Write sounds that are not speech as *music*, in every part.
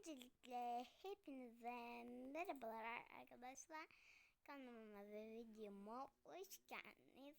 Öncelikle hepinize merhabalar arkadaşlar. Kanalıma ve videoma hoş geldiniz.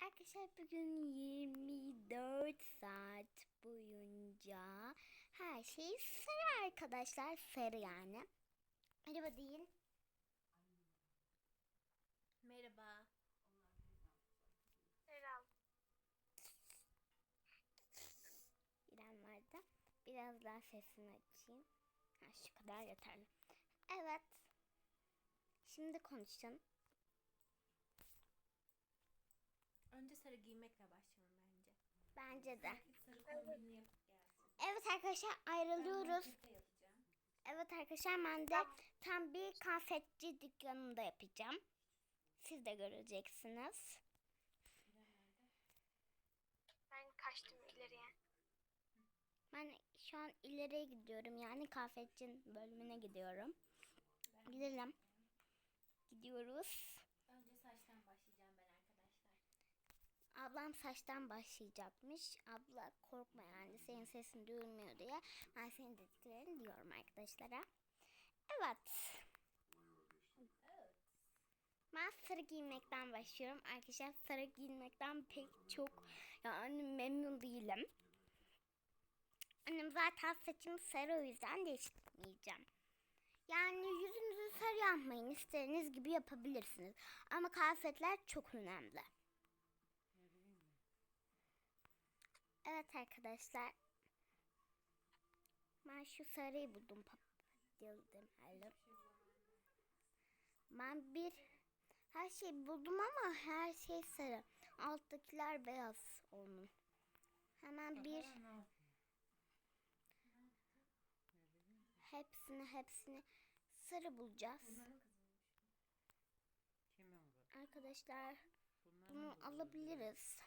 Arkadaşlar bugün 24 saat boyunca her şey sarı arkadaşlar. Sarı yani. Merhaba değil. Merhaba. Selam. İrem vardı. Biraz daha sesini açayım. Ha, şu kadar yeterli. Evet. Şimdi konuşalım. Önce sarı giymekle başlayalım bence. Bence de. Herkes sarı kombinini yapıp gelsin. Evet arkadaşlar ayrılıyoruz. Ben yapacağım. Evet arkadaşlar ben de tam bir konfetçi dükkanında yapacağım. Siz de göreceksiniz. Ben kaçtım ileriye. Ben şu an ileriye gidiyorum. Yani kafetçinin bölümüne gidiyorum. Gidelim. Gidiyoruz. Önce saçtan başlayacağım ben arkadaşlar. Ablam saçtan başlayacakmış. Abla korkma yani senin sesin duyulmuyor diye. Ben senin dediklerini diyorum arkadaşlara. Evet. Evet. Ben sarı giymekten başlıyorum. Arkadaşlar sarı giymekten pek çok yani memnun değilim. Annem zaten saçım sarı o yüzden değiştirmeyeceğim. Yani yüzünüzü sarı yapmayın. İstediğiniz gibi yapabilirsiniz. Ama kıyafetler çok önemli. Evet arkadaşlar. Ben şu sarıyı buldum. Papatyalı. Ben bir her şey buldum ama her şey sarı. Alttakiler beyaz onun. Hemen bir hepsini hepsini sarı bulacağız. Arkadaşlar Bunlar bunu alabiliriz.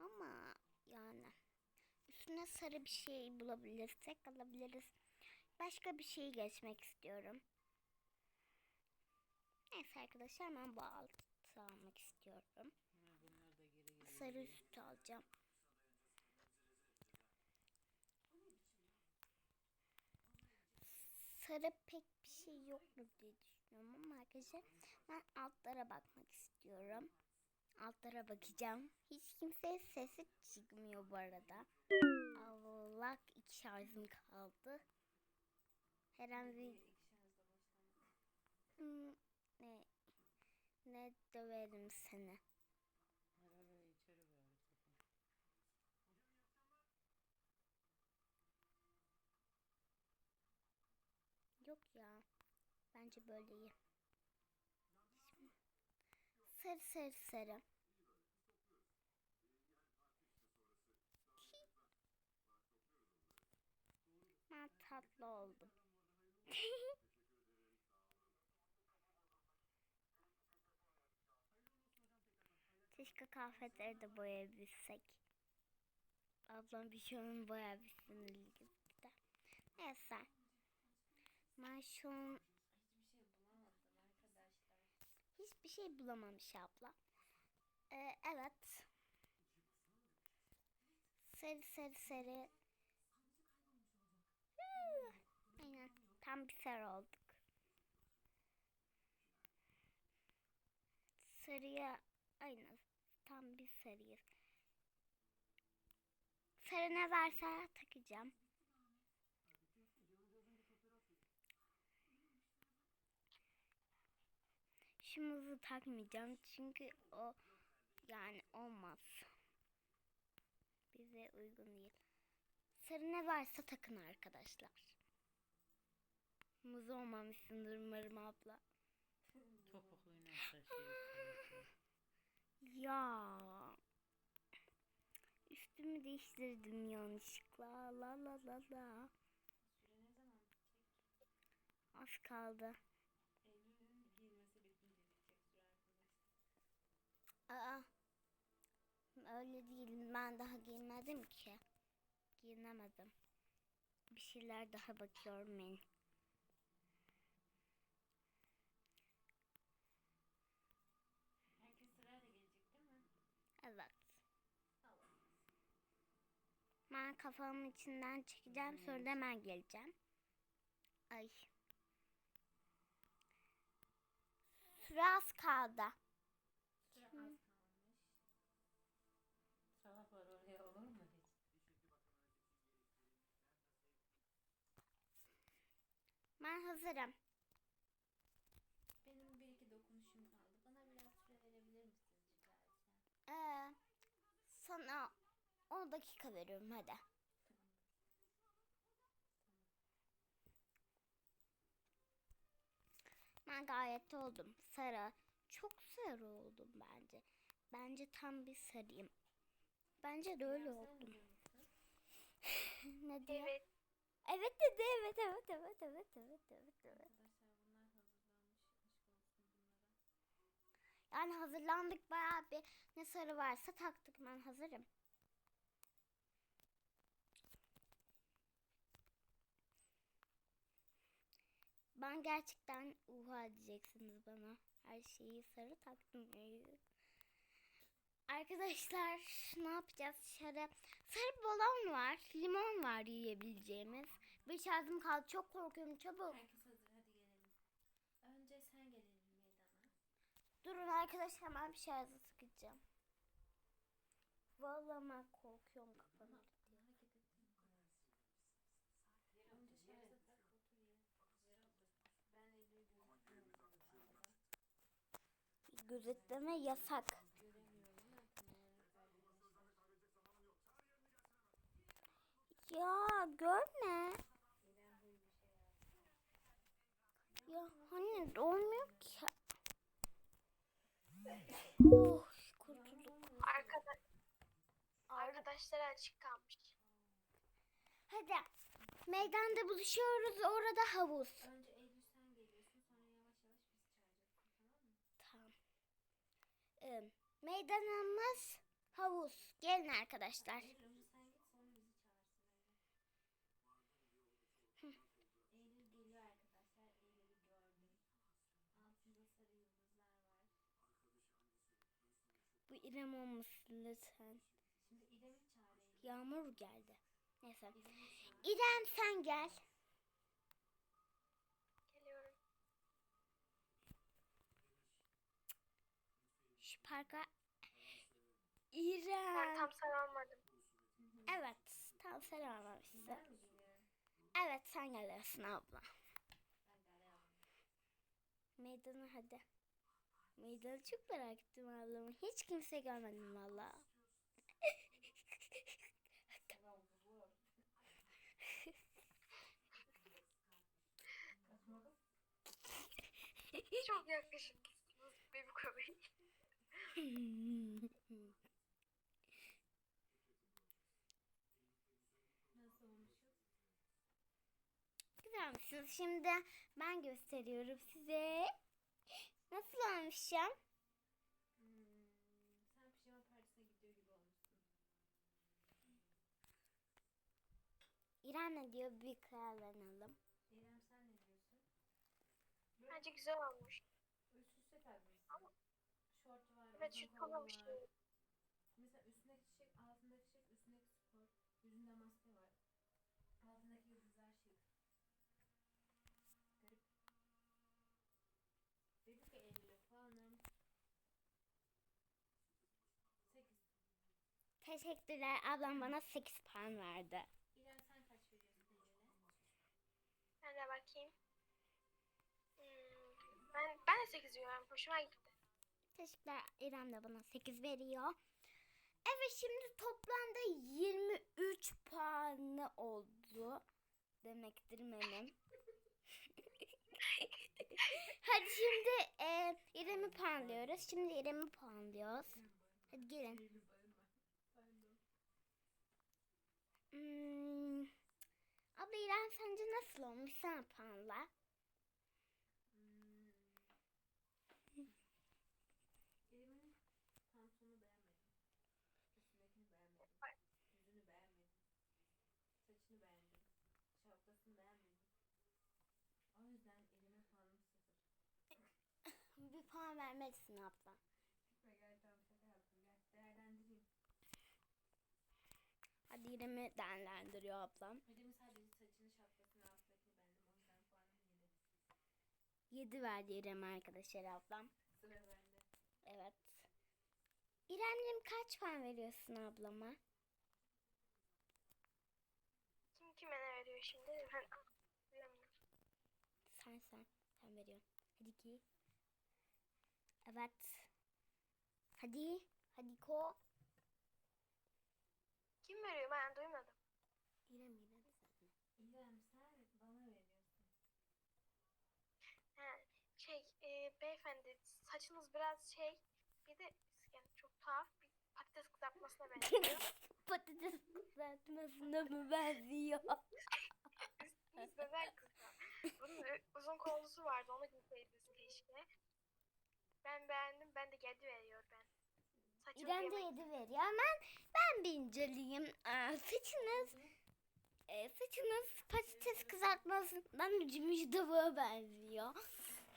Ama yani üstüne sarı bir şey bulabilirsek alabiliriz. Başka bir şey geçmek istiyorum. Neyse arkadaşlar ben bu altı almak istiyorum. Ha. Sarı üstü alacağım. Sarı pek bir şey yok mu diye düşünüyorum ama arkadaşlar ben altlara bakmak istiyorum. Altlara bakacağım. Hiç kimseye sesi çıkmıyor bu arada. Allah iki şarjım kaldı. Her an bir. Hmm, ne ne döverim seni. İyi. Şimdi, sarı sarı sarı. Ben tatlı oldum. *laughs* Keşke kıyafetleri de boyayabilsek. Ablam bir şey onun boyayabilsin ilgili. Neyse. Ben şu an Hiçbir şey bulamadım arkadaşlar. Hiçbir şey bulamamış abla. Ee, evet. Sarı sarı sarı. Aynen. Tam bir sarı olduk. Sarıya aynen. Tam bir sarıyız. Sarı ne varsa takacağım. Muzu takmayacağım çünkü o yani olmaz. Bize uygun değil. Sarı ne varsa takın arkadaşlar. Muz olmamışsındır umarım abla. Taşıyor. Ya. Üstümü değiştirdim yanlışlıkla. La la la la. Az kaldı. Eylül'ün giyilmesi bitince bitecek süre arkadaşlar. Aa. Öyle değil. Ben daha giyinmedim ki. Giyinemedim. Bir şeyler daha bakıyorum ben. Herkes sırayla gelecek değil mi? Evet. Ben kafamın içinden çekeceğim. Sonra da hemen geleceğim. Ay. Süre az kaldı. Süre az kalmış. Salak var oraya olur mu hiç? Ben hazırım. Benim bir iki dokunuşum kaldı. Bana biraz süre verebilir misiniz rica etsem? Ee, sana 10 dakika veriyorum hadi. Ben gayet oldum. Sarı. Çok sarı oldum bence. Bence tam bir sarıyım. Bence de öyle sen oldum. *laughs* ne diyor? Evet. Evet dedi. Evet evet evet evet evet evet evet. Arkadaşlar bunlar hazırlanmış. Aşk olsun bunlara. Yani hazırlandık bayağı bir ne sarı varsa taktık ben hazırım. Ben gerçekten uha diyeceksiniz bana. Her şeyi sarı taktım. Arkadaşlar ne yapacağız? Sarı, sarı balon var. Limon var yiyebileceğimiz. Bir şarjım kaldı. Çok korkuyorum. Çabuk. Herkes hazır hadi gelelim. Önce sen gelelim meydana. Durun arkadaşlar ben bir şarjı sıkacağım. Vallahi ben korkuyorum hareket etme. Önce şarja tak otur ya. Ben. Gözetleme yasak. Göremiyorum ama kameralar arkadaşlar. Ya görme. Ya hani olmuyor ki. Oh kurtulduk. Arkada arkadaşlara açık kalmış. Hadi meydanda buluşuyoruz orada havuz. Önce Eylül sen geliyorsun sonra yavaş yavaş bizi çağıracaksın tamam mı? Tamam. Ee, meydanımız havuz. Gelin arkadaşlar. Eylül önce sen git sonra bizi çağırsın Eylül. Eylül geliyor arkadaşlar. Eylül'ü gördüm. Altında sarı yıldızlar var. Bu İrem olmasın lütfen. Şimdi İrem'i çağır Eylül. Yağmur geldi. Neyse. İrem sen gel. Geliyorum. Şu parka. Ben İrem. tam sarılmadım. Evet. Tam. Ben geliyorum? Evet sen geliyorsun abla. Ben. Meydana hadi. Meydanı çok merak ettim ablamı. Hiç kimse görmedim valla. Çok yakışıklısınız. Nasıl olmuşuz? Güzel misiniz? Şimdi ben gösteriyorum size. Nasıl olmuşum? Hmm, sen pijama partisine gidiyor gibi olmuşsun. İrem ne diyor? Bir kıyaflanalım. İrem sen ne diyorsun? Bence güzel olmuş. Üst üste takmışsın. Şort var, Evet kollu kalamış. var. Teşekkürler. Ablam bana 8 puan verdi. İrem sen kaç veriyorsun Eylül'e? Ben de bakayım. Hmm, ben, ben de 8 veriyorum. Hoşuma gitti. Teşekkürler. İrem de bana 8 veriyor. Evet şimdi toplamda 23 puanı oldu. Demektir benim. *laughs* Hadi şimdi e, İrem'i puanlıyoruz. Şimdi İrem'i puanlıyoruz. Hadi gelin. Hmm. Abla İrem sence nasıl olmuş? Sen puanla. Hmm. İrem'in pantolonu beğenmedim. Üstündekini beğenmedim. Yüzünü beğenmedim. Saçını beğendim. Şapkasını beğenmedim. O yüzden elime puanım sıfır. Bir puan vermelisin abla. Ve gel tamam şaka yaptım. Gel değerlendireyim. Hadi İrem'i değerlendiriyor ablam. İrem'in sadece saçını şapkasını altındakini beğendim. O yüzden puanım 7. 7 verdi İrem arkadaşlar ablam. Sıra bende. Evet. İrem'cim kaç puan veriyorsun ablama? Kim kime ne veriyor şimdi? Ben bilemiyorum. Sen sen. Sen veriyorsun. Hadi ki. Evet. Hadi. Hadi ko. Kim veriyor ben duymadım. İrem İrem zaten. İrem sen bana veriyorsun. He, şey e, beyefendi saçınız biraz şey bir de yani çok tuhaf bir patates kızartmasına benziyor. *laughs* Patates kızartmasına mı benziyor? *laughs* Üstünüz neden kızar? Bunun uzun kollusu vardı onu giyseydiniz keşke. Ben beğendim ben de 7 veriyor ben. Saçınız İrem de 7 veriyor. Hemen ben bir inceleyeyim. Aa, saçınız e, saçınız patates kızartmasından ucumuş tavuğa benziyor.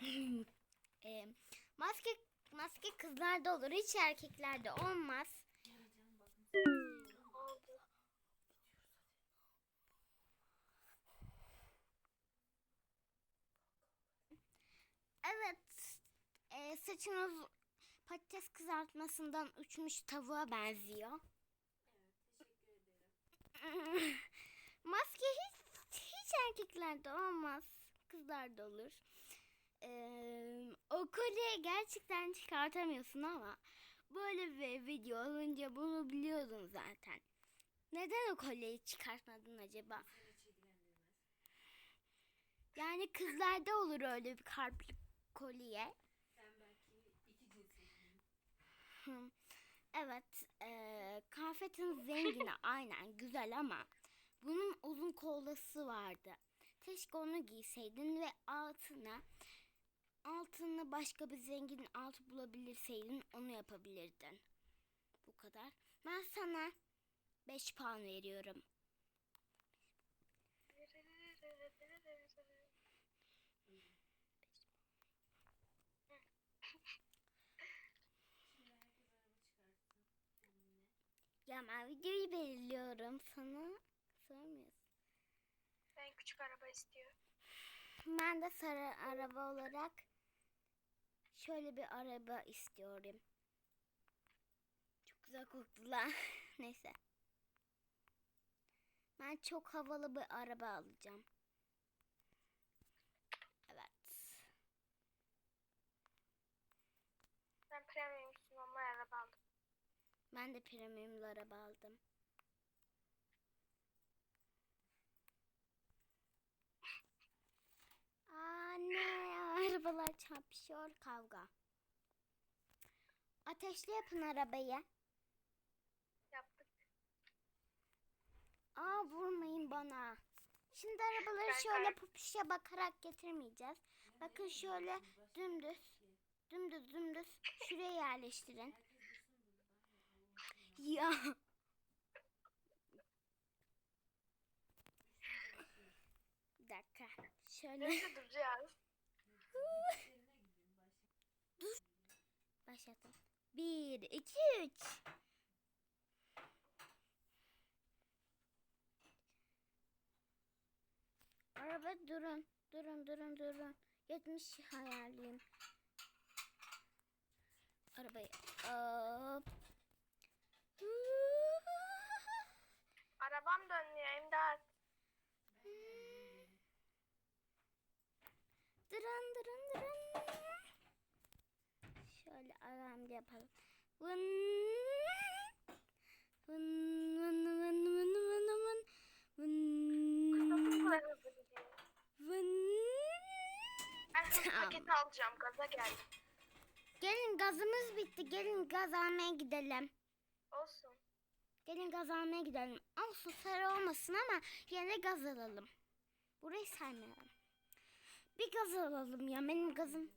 *laughs* e, maske maske kızlarda olur. Hiç erkeklerde olmaz. Evet. E, saçınız patates kızartmasından uçmuş tavuğa benziyor. Evet teşekkür ederim. *laughs* Maske hiç, hiç erkeklerde olmaz. Kızlarda olur. Ee, o kolyeyi gerçekten çıkartamıyorsun ama böyle bir video olunca bunu biliyordun zaten. Neden o kolyeyi çıkartmadın acaba? Yani kızlarda olur öyle bir kalpli kolye. Sen belki iki cinsiyetlisin. Hı. Evet, eee kıyafetin *laughs* zengini aynen güzel ama bunun uzun kollası vardı. Keşke onu giyseydin ve altına altını başka bir zengin alt bulabilirseydin onu yapabilirdin. Bu kadar. Ben sana 5 puan veriyorum. Şimdi herkes araba çıkarsın. Seninle. Ya ben videoyu belirliyorum sana. Sormuyorsun. Ben küçük araba istiyorum. Ben de sarı araba olarak şöyle bir araba istiyorum. Çok güzel koktular. *laughs* Neyse. Ben çok havalı bir araba alacağım. Evet. Ben premium sunumlu araba aldım. Ben de premiumlu araba aldım. Anne arabalar çarpışıyor kavga. Ateşli yapın arabayı. Yaptık. Aa vurmayın bana. Şimdi arabaları Ben şöyle popişe bakarak getirmeyeceğiz. Bakın şöyle dümdüz, dümdüz dümdüz şuraya yerleştirin. Ya. Bir dakika. Şöyle Nerede duracağız? başlatın. Bir, iki, üç. Araba durun. Durun, durun, durun. 70 hayaliyim. Arabayı. Hop. Arabam dönüyor imdat. Dırın dırın dırın. Şöyle alarm yapalım. Vın. Vın vın vın vın vın vın. Vın. Vın. Ben Tamam. paketi alacağım. Gaza geldim. Gelin gazımız bitti. Gelin gaz almaya gidelim. Olsun. Gelin gaz almaya gidelim. Olsun sarı olmasın ama yine de gaz alalım. Burayı saymayalım. Bir gaz alalım ya. Benim gazım...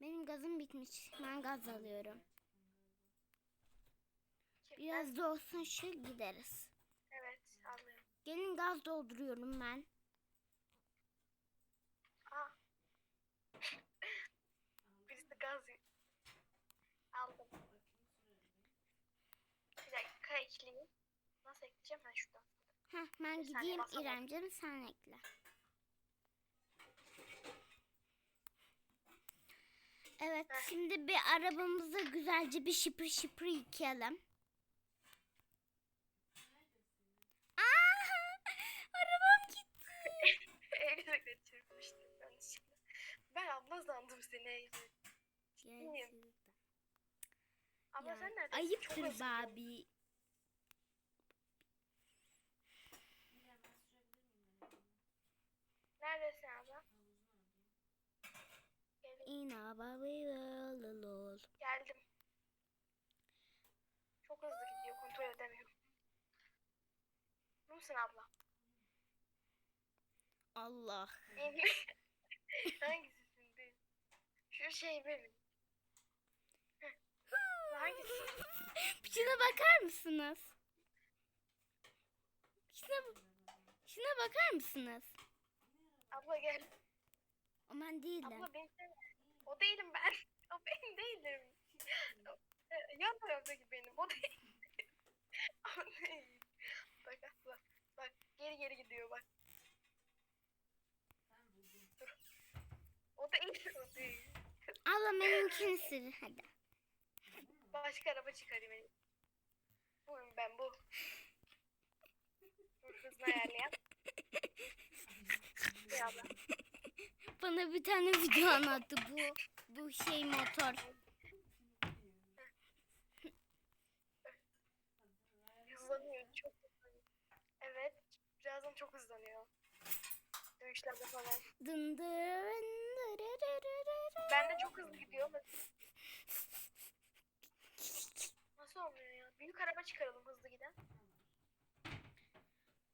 Benim gazım bitmiş. Ben gaz alıyorum. Biraz da olsun şu gideriz. Evet alıyorum. Gelin gaz dolduruyorum ben. Aa. Birisi gaz aldım. Bir dakika. ekleyeyim. Ekleyeceğim ben şuradan? Heh, ben saniye gideyim. İremciğim sen ekle. Evet Heh. şimdi bir arabamızı güzelce bir şıpır şıpır yıkayalım. Aa, *laughs* arabam gitti. *laughs* Ben şimdi. Ben abla sandım seni. Gerçekten. Abla Ya, sen neredesin? Ayıptır. Babi. Neredesin abla? Geldim. İna babi lol. Geldim. Çok hızlı gidiyor. Kontrol edemiyorum. Musun abla? Allah. *laughs* Benim? Şu şey benim. Hangisi? *laughs* Şuna bakar mısınız? Şuna, şuna bakar mısınız? Abla gel. O ben değilim. Abla ben sen. O değilim ben. *laughs* O benim değilim. E, Yan taraftaki benim. O değil. *laughs* o değil. Bak abla. Bak geri geri gidiyor bak. Dur. O değil. O değil. Allah benimkini sil hadi. Başka araba çıkarayım benim. Buyum ben bu. Dur hızlı ayarlayan. Bir *laughs* abla. Bana bir tane video anlattı bu bu şey motor. Hızlanıyor. Çok hızlanıyor. Evet. Birazdan çok hızlanıyor. Dövüşlerde falan. Dın. Ben de çok hızlı gidiyor. Nasıl olmuyor ya? Büyük araba çıkaralım hızlı giden.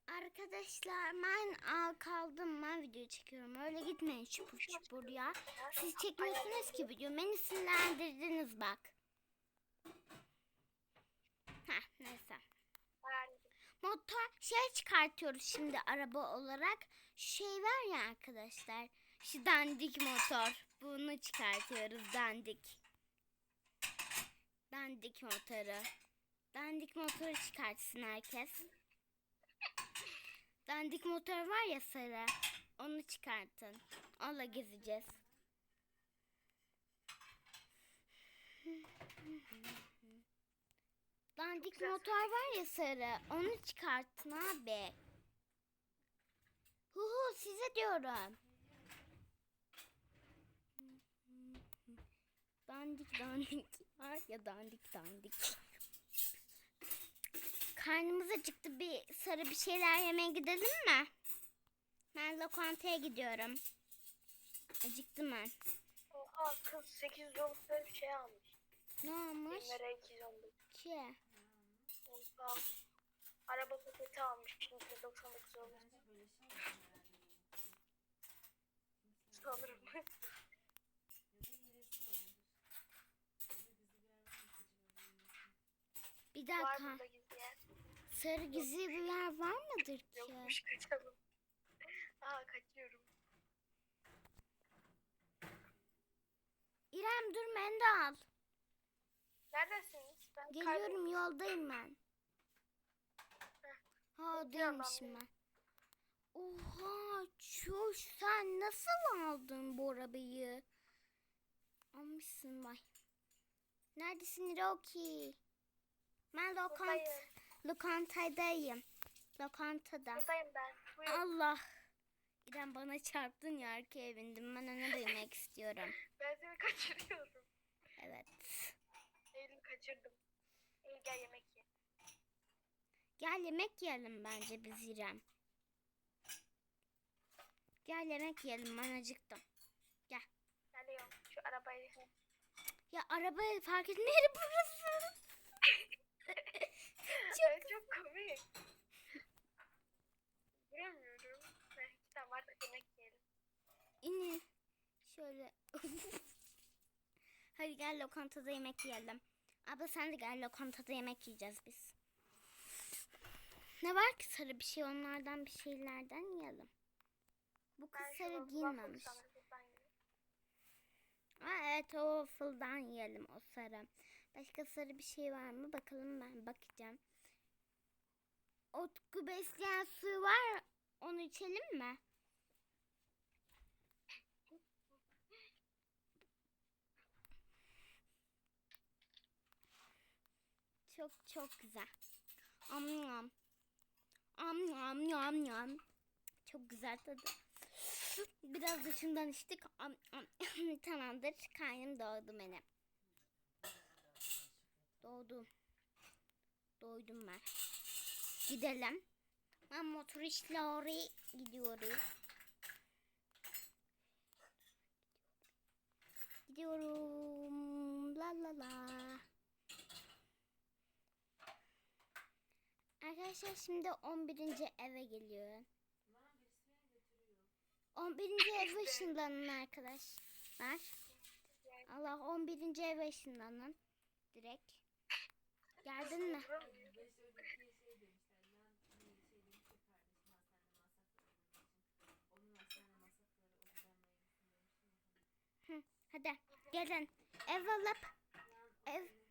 Arkadaşlar ben aa, kaldım ben video çekiyorum. Öyle gitmeyin çupur çupur ya. Siz çekmiyorsunuz ki video. Beni sinirlendirdiniz bak. Heh neyse. Motor şey çıkartıyoruz şimdi araba olarak. Şey var ya arkadaşlar. Şu dandik motor. Bunu çıkartıyoruz dandik. Dandik motoru. Dandik motoru çıkartsın herkes. Dandik motor var ya sarı. Onu çıkartın. Onunla gezeceğiz. Dandik motor var ya sarı. Onu çıkartın abi. Hu hu size diyorum. Dandik dandik var ya dandik dandik. Karnımız acıktı bir sarı bir şeyler yemeye gidelim mi? Ben lokantaya gidiyorum. Acıktım ben. Oha kız 810 bir şey almış. Ne olmuş Binlere 215. ki? Oha. Araba paketi almış. 299 olmuş. Sanırım. Bir dakika. Sarı gizli bir yer var mıdır ki? Yokmuş *laughs* kaçalım. Aa kaçıyorum. İrem dur de al. Neredesiniz? Ben Geliyorum yoldayım ben. Ha değilmişim ben. Oha çuş sen nasıl aldın bu arabayı? Almışsın vay. Neredesin Rocky? Ben lokant. Lokantadayım. Lokantada. Buradayım ben. Buyur. Allah. İrem bana çarptın ya arkaya bindim. Ben ona demek istiyorum. *laughs* Ben seni kaçırıyorum. Evet. Eylül'ü kaçırdım. Eylül gel yemek ye. Gel yemek yiyelim bence biz İrem. Gel yemek yiyelim ben acıktım. Geliyorum. Şu arabayı. Ya arabayı fark etme yeri *laughs* burası. *laughs* çok, çok komik. Neyse tamam artık yemek yiyelim. İni. Şöyle. *laughs* Hadi gel lokantada yemek yiyelim. Abla sen de gel lokantada yemek yiyeceğiz biz. Ne var ki sarı bir şey onlardan bir şeylerden yiyelim. Bu kız Ben sarı giyinmemiş. Aa, evet o waffle'dan yiyelim o sarı. Başka sarı bir şey var mı? Bakalım ben bakacağım. Utku besleyen suyu var. Onu içelim mi? Çok çok güzel. Am yam. Am yam yam yam. Çok güzel tadı. Biraz da şundan içtik. Am, am. *laughs* Tamamdır. Karnım doydu benim. Doğdum. Doydum ben. Gidelim. Ben motor işle oraya gidiyorum. Gidiyorum. La la la. Arkadaşlar şimdi 11. eve geliyorum. 11. eve ışınlanın arkadaşlar. Allah 11. eve ışınlanın. Direkt. Geldin mi? Hadi gelin. Ev alıp ev